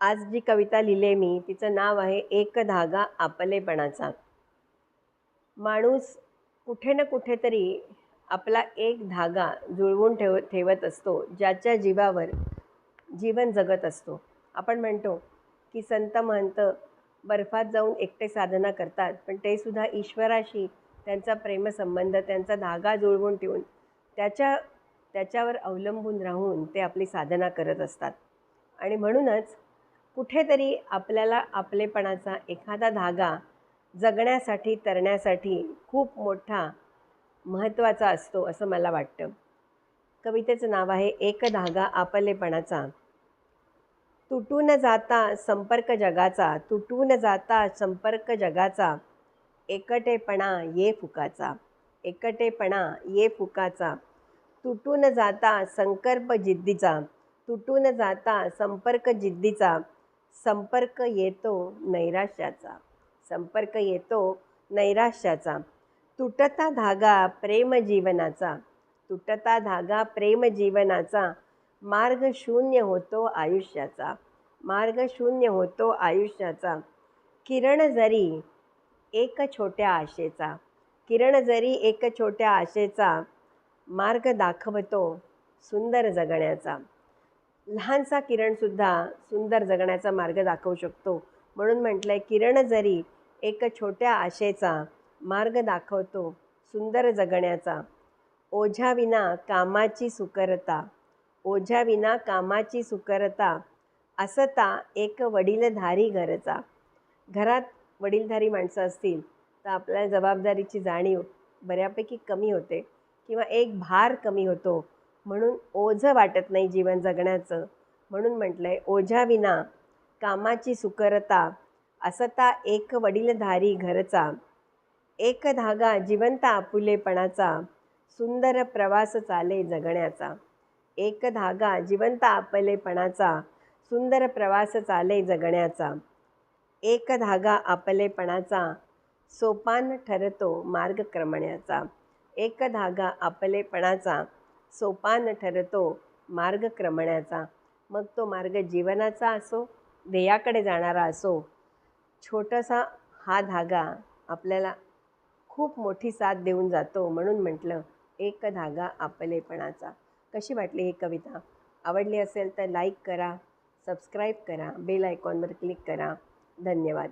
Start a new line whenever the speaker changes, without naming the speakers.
आज जी कविता लिहिली मी तिचं नाव आहे एक धागा आपलेपणाचा. माणूस कुठे ना कुठेतरी आपला एक धागा जुळवून ठेव ठेवत असतो ज्याच्या जीवावर जीवन जगत असतो. आपण म्हणतो की संत महंत बर्फात जाऊन एकटे साधना करतात पण ते सुद्धा ईश्वराशी त्यांचा प्रेमसंबंध त्यांचा धागा जुळवून ठेवून त्याच्या त्याच्यावर अवलंबून राहून ते आपली साधना करत असतात. आणि म्हणूनच कुठेतरी आपल्याला आपलेपणाचा एखादा धागा जगण्यासाठी तरण्यासाठी खूप मोठा महत्त्वाचा असतो असं मला वाटतं. कवितेचं नाव आहे एक धागा आपलेपणाचा. तुटून जाता संपर्क जगाचा तुटून जाता संपर्क जगाचा एकटेपणा ये फुकाचा एकटेपणा ये फुकाचा. तुटून जाता संकल्प जिद्दीचा तुटून जाता संपर्क जिद्दीचा संपर्क येतो नैराश्याचा. संपर्क येतो नैराश्याचा. तुटता धागा प्रेम जीवनाचा. तुटता धागा प्रेम जीवनाचा. मार्ग शून्य होतो आयुष्याचा. मार्ग शून्य होतो आयुष्याचा. किरण जरी एक छोट्या आशेचा. किरण जरी एक छोट्या आशेचा. मार्ग दाखवतो सुंदर जगण्याचा. लहानसा किरणसुद्धा सुंदर जगण्याचा मार्ग दाखवू शकतो. म्हणून म्हटलं आहे किरण जरी एक छोट्या आशेचा मार्ग दाखवतो सुंदर जगण्याचा ओझ्याविना कामाची सुकरता ओझ्याविना कामाची सुकरता असता एक वडीलधारी घरचा. घरात वडीलधारी माणसं असतील तर आपल्या जबाबदारीची जाणीव बऱ्यापैकी कमी होते किंवा एक भार कमी होतो. म्हणून ओझं वाटत नाही जीवन जगण्याचं. म्हणून म्हटलं आहे ओझ्याविना कामाची सुकरता असता एक वडीलधारी घरचा एक धागा जिवंत आपुलेपणाचा सुंदर प्रवास चाले जगण्याचा एक धागा जिवंत आपलेपणाचा सुंदर प्रवास चाले जगण्याचा एक धागा आपलेपणाचा सोपान ठरतो मार्ग क्रमण्याचा एक धागा आपलेपणाचा सोपान ठरतो मार्ग क्रमण्याचा. मग तो मार्ग जीवनाचा असो ध्येयाकडे जाणारा असो छोटासा हा धागा आपल्याला खूप मोठी साथ देऊन जातो म्हणून म्हटलं एक धागा आपलेपणाचा. कशी वाटली ही कविता? आवडली असेल तर लाईक करा सबस्क्राईब करा बेल आयकॉनवर क्लिक करा. धन्यवाद.